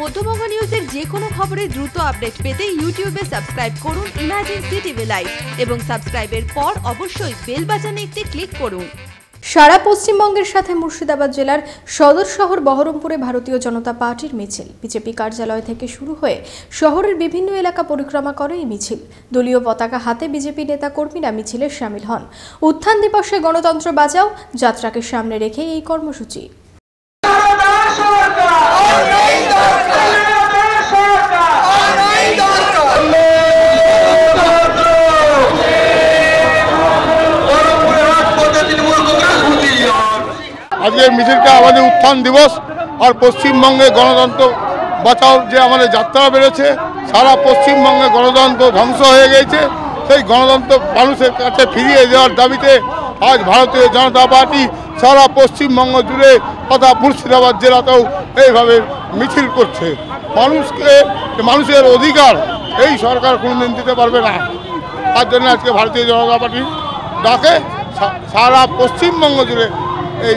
মধ্যবঙ্গ নিউজের যে কোনো খবরের দ্রুত আপডেট পেতে ইউটিউবে সাবস্ক্রাইব করুন ইমাজিন সিটিভি লাইভ এবং সাবস্ক্রাইবের পর অবশ্যই বেল বাটনে একটি ক্লিক করুন। সারা পশ্চিমবঙ্গের সাথে মুর্শিদাবাদ জেলার সদর শহর বহরমপুরে ভারতীয় জনতা পার্টির মিছিল। বিজেপি কার্যালয় থেকে শুরু হয়ে শহরের বিভিন্ন এলাকা পরিক্রমা করে এই মিছিল। দলীয় পতাকা হাতে বিজেপি নেতা কর্মীরা মিছিলে সামিল হন। উত্থান দিবসে গণতন্ত্র বাঁচাও যাত্রাকে সামনে রেখে এই কর্মসূচি। আজকের মিছিলটা আমাদের উত্থান দিবস আর পশ্চিমবঙ্গে গণতন্ত্র বাঁচাও যে আমাদের যাত্রা বেড়েছে, সারা পশ্চিমবঙ্গে গণতন্ত্র ধ্বংস হয়ে গেছে সেই গণতন্ত্র মানুষের কাছে ফিরিয়ে দেওয়ার দাবিতে আজ ভারতীয় জনতা পার্টি সারা পশ্চিমবঙ্গ জুড়ে তথা মুর্শিদাবাদ জেলাতেও এইভাবে মিছিল করছে। মানুষকে, মানুষের অধিকার এই সরকার কোনোদিন দিতে পারবে না। তার জন্য আজকে ভারতীয় জনতা পার্টি ডাকে সারা পশ্চিমবঙ্গ জুড়ে এই